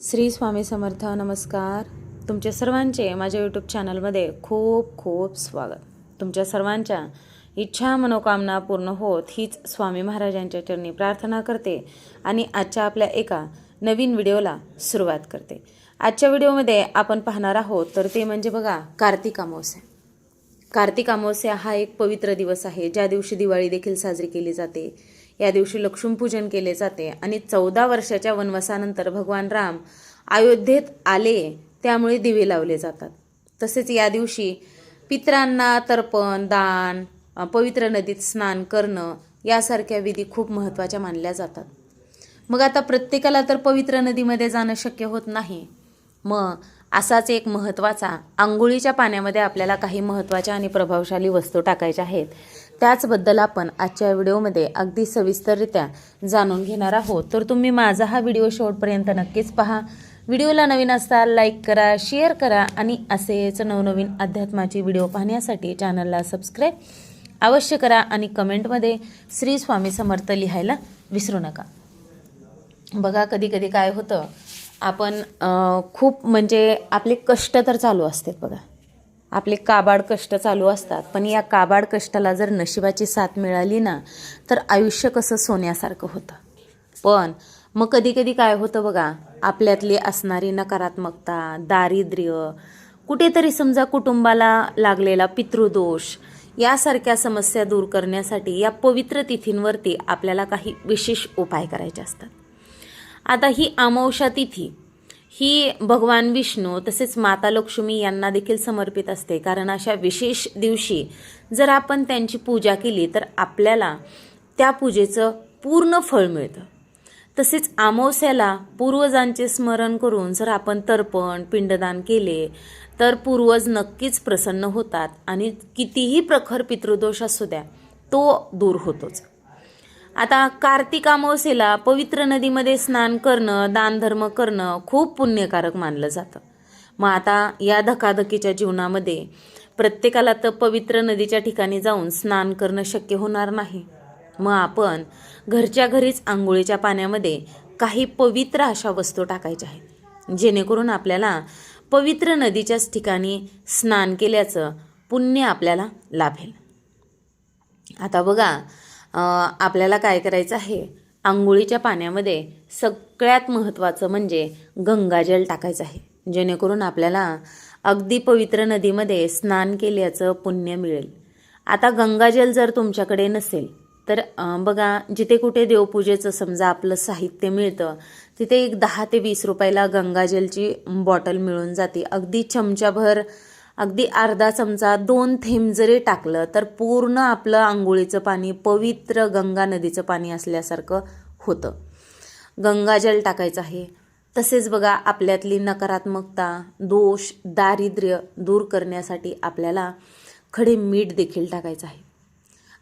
श्री स्वामी समर्थ नमस्कार. तुमच्या सर्वांचे माझ्या यूट्यूब चॅनलमध्ये खूप खूप स्वागत. तुमच्या सर्वांच्या इच्छा मनोकामना पूर्ण होत हीच स्वामी महाराजांच्या चरणी प्रार्थना करते आणि आजच्या आपल्या एका नवीन व्हिडिओला सुरुवात करते. आजच्या व्हिडिओमध्ये आपण पाहणार आहोत तर ते म्हणजे बघा कार्तिक अमावस्या. कार्तिक अमावस्या हा एक पवित्र दिवस आहे ज्या दिवशी दिवाळी देखील साजरी केली जाते. या दिवशी लक्ष्मीपूजन केले जाते आणि चौदा वर्षाच्या वनवासानंतर भगवान राम अयोध्येत आले त्यामुळे दिवे लावले जातात. तसेच या दिवशी पितरांना तर्पण दान पवित्र नदीत स्नान करणं यासारख्या विधी खूप महत्त्वाच्या मानल्या जातात. मग आता प्रत्येकाला तर पवित्र नदीमध्ये जाणं शक्य होत नाही. मग असाच एक महत्त्वाचा आंघोळीच्या पाण्यामध्ये आपल्याला काही महत्त्वाच्या आणि प्रभावशाली वस्तू टाकायच्या आहेत. त्याचबद्दल आपण आजच्या व्हिडिओमध्ये अगदी सविस्तररित्या जाणून घेणार आहोत. तर तुम्ही माझा हा व्हिडिओ शेवटपर्यंत नक्कीच पहा. व्हिडिओला नवीन असताल लाईक करा शेअर करा आणि असेच नवनवीन अध्यात्माची व्हिडिओ पाहण्यासाठी चॅनलला सबस्क्राईब अवश्य करा आणि कमेंटमध्ये श्री स्वामी समर्थ लिहायला विसरू नका. बघा कधी कधी काय होतं आपण खूप म्हणजे आपले कष्ट तर चालू असतात बघा. आपले काबाड कष्ट चालू असतात. पण या काबाड कष्टाला जर नशिबाची साथ मिळाली ना तर आयुष्य कसं सोन्यासारखं होतं? पण मग कधी कधी काय होतं बघा? आपल्यातली असणारी नकारात्मकता दारिद्र्य कुठेतरी समजा कुटुंबाला लागलेला पितृदोष यासारख्या समस्या दूर करण्यासाठी या पवित्र तिथींवरती आपल्याला काही विशेष उपाय करायचे असतात. आता ही अमावस्या तिथी ही भगवान विष्णू तसेच माता लक्ष्मी यांना देखील समर्पित असते. कारण अशा विशेष दिवशी जर आपण त्यांची पूजा केली तर आपल्याला त्या पूजेचं पूर्ण फळ मिळतं. तसेच अमावस्याला पूर्वजांचे स्मरण करून जर आपण तर्पण पिंडदान केले तर पूर्वज नक्कीच प्रसन्न होतात आणि कितीही प्रखर पितृदोष असू द्या तो दूर होतोच. आता कार्तिक अमावस्येला पवित्र नदीमध्ये स्नान करणं दानधर्म करणं खूप पुण्यकारक मानलं जातं. मग आता या धकाधकीच्या जीवनामध्ये प्रत्येकाला तर पवित्र नदीच्या ठिकाणी जाऊन स्नान करणं शक्य होणार नाही. मग आपण घरच्या घरीच आंघोळीच्या पाण्यामध्ये काही पवित्र अशा वस्तू टाकायच्या आहेत जेणेकरून आपल्याला पवित्र नदीच्याच ठिकाणी स्नान केल्याचं पुण्य आपल्याला लाभेल. आता बघा आपल्याला काय करायचं आहे? आंघोळीच्या पाण्यामध्ये सगळ्यात महत्त्वाचं म्हणजे गंगाजल टाकायचं आहे. जेणेकरून आपल्याला अगदी पवित्र नदीमध्ये स्नान केल्याचं पुण्य मिळेल. आता गंगाजल जर तुमच्याकडे नसेल तर बघा जिथे कुठे देवपूजेचं समजा आपलं साहित्य मिळतं तिथे एक दहा ते वीस रुपयाला गंगाजलची बॉटल मिळून जाते. अगदी चमच्याभर अगदी अर्धा चमचा दोन थेंब जरी टाकलं तर पूर्ण आपलं आंघोळीचं पाणी पवित्र गंगा नदीचं पाणी असल्यासारखं होतं. गंगाजल टाकायचं आहे. तसेच बघा आपल्यातली नकारात्मकता दोष दारिद्र्य दूर करण्यासाठी आपल्याला खडे मीठ देखील टाकायचं आहे.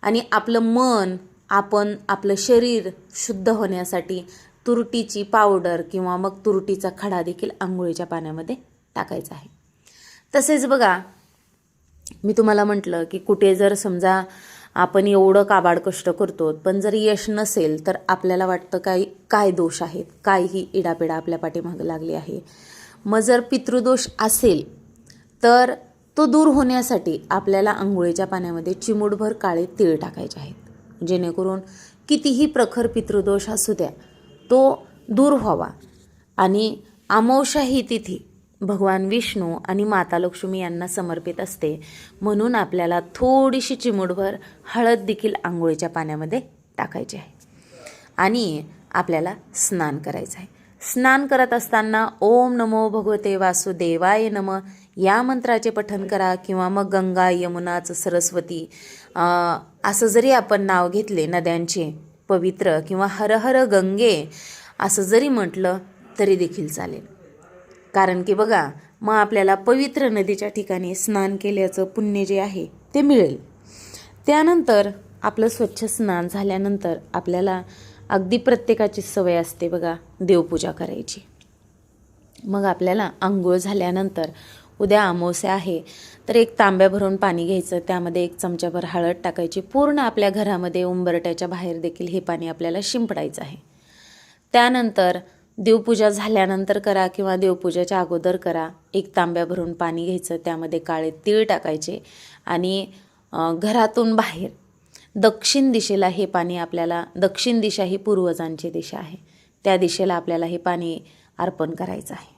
आणि आपलं मन आपण आपलं शरीर शुद्ध होण्यासाठी तुरटीची पावडर किंवा मग तुरटीचा खडा देखील आंघोळीच्या पाण्यामध्ये टाकायचा आहे. तसेच बघा मी तुम्हाला म्हटलं की कुठे जर समजा आपण एवढं काबाड कष्ट करतो पण जर यश नसेल तर आपल्याला वाटतं काय काय दोष आहेत? काय ही इडापिडा आपल्या पाठीमागं लागली आहे. मग जर पितृदोष असेल तर तो दूर होण्यासाठी आपल्याला आंघोळीच्या पाण्यामध्ये चिमूटभर काळे तीळ टाकायचे आहेत. जेणेकरून कितीही प्रखर पितृदोष असू द्या तो दूर व्हावा. आणि अमावस्या ही तिथी भगवान विष्णू आणि माता लक्ष्मी यांना समर्पित असते. म्हणून आपल्याला थोडीशी चिमूटभर हळद देखील आंघोळीच्या पाण्यामध्ये टाकायची आहे. आणि आपल्याला स्नान करायचं आहे. स्नान करत असताना ओम नमो भगवते वासुदेवाय नम. या मंत्राचे पठन करा किंवा मग गंगा यमुनाच सरस्वती असं जरी आपण नाव घेतले नद्यांचे पवित्र किंवा हर हर गंगे असं जरी म्हटलं तरी देखील चालेल. कारण की बघा मग आपल्याला पवित्र नदीच्या ठिकाणी स्नान केल्याचं पुण्य जे आहे ते मिळेल. त्यानंतर आपलं स्वच्छ स्नान झाल्यानंतर आपल्याला अगदी प्रत्येकाची सवय असते बघा देवपूजा करायची. मग आपल्याला आंघोळ झाल्यानंतर उद्या अमावस्या आहे तर एक तांब्या भरून पाणी घ्यायचं त्यामध्ये एक चमच्याभर हळद टाकायची पूर्ण आपल्या घरामध्ये उंबरट्याच्या बाहेर देखील हे पाणी आपल्याला शिंपडायचं आहे. त्यानंतर देवपूजा झाल्यानंतर करा किंवा देवपूजाच्या अगोदर करा. एक तांब्या भरून पाणी घ्यायचं त्यामध्ये काळे तीळ टाकायचे आणि घरातून बाहेर दक्षिण दिशेला हे पाणी आपल्याला दक्षिण दिशा ही पूर्वजांची दिशा आहे. त्या दिशेला आपल्याला हे पाणी अर्पण करायचं आहे.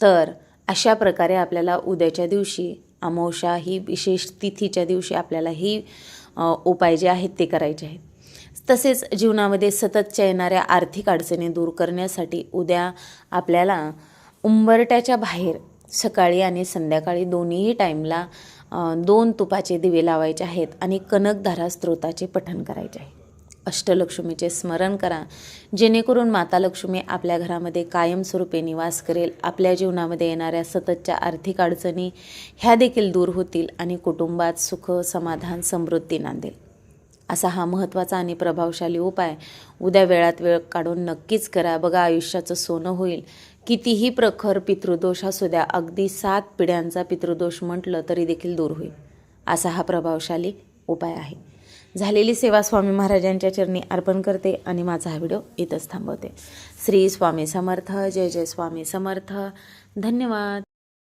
तर अशा प्रकारे आपल्याला उद्याच्या दिवशी अमावशा ही विशेष तिथीच्या दिवशी आपल्याला ही उपाय जे आहेत ते करायचे आहेत. तसेच जीवनामध्ये सततच्या येणाऱ्या आर्थिक अडचणी दूर करण्यासाठी उद्या आपल्याला उंबरट्याच्या बाहेर सकाळी आणि संध्याकाळी दोन्हीही टाईमला दोन तुपाचे दिवे लावायचे आहेत आणि कनकधारा स्त्रोताचे पठण करायचे आहे. अष्टलक्ष्मीचे स्मरण करा. जेणेकरून माता लक्ष्मी आपल्या घरामध्ये कायमस्वरूपी निवास करेल. आपल्या जीवनामध्ये येणाऱ्या सततच्या आर्थिक अडचणी ह्या देखील दूर होतील आणि कुटुंबात सुख समाधान समृद्धी नांदेल. असा हा महत्त्वाचा आणि प्रभावशाली उपाय. उद्या वेळात वेळ काढून नक्कीच करा. बघा आयुष्याचं सोनं होईल. कितीही प्रखर पितृदोष असू द्या अगदी सात पिढ्यांचा पितृदोष म्हटलं तरी देखील दूर होईल. असा हा प्रभावशाली उपाय आहे. झालेली सेवा स्वामी महाराजांच्या चरणी अर्पण करते आणि माझा हा व्हिडिओ इथंच थांबवते. श्री स्वामी समर्थ. जय जय स्वामी समर्थ. धन्यवाद.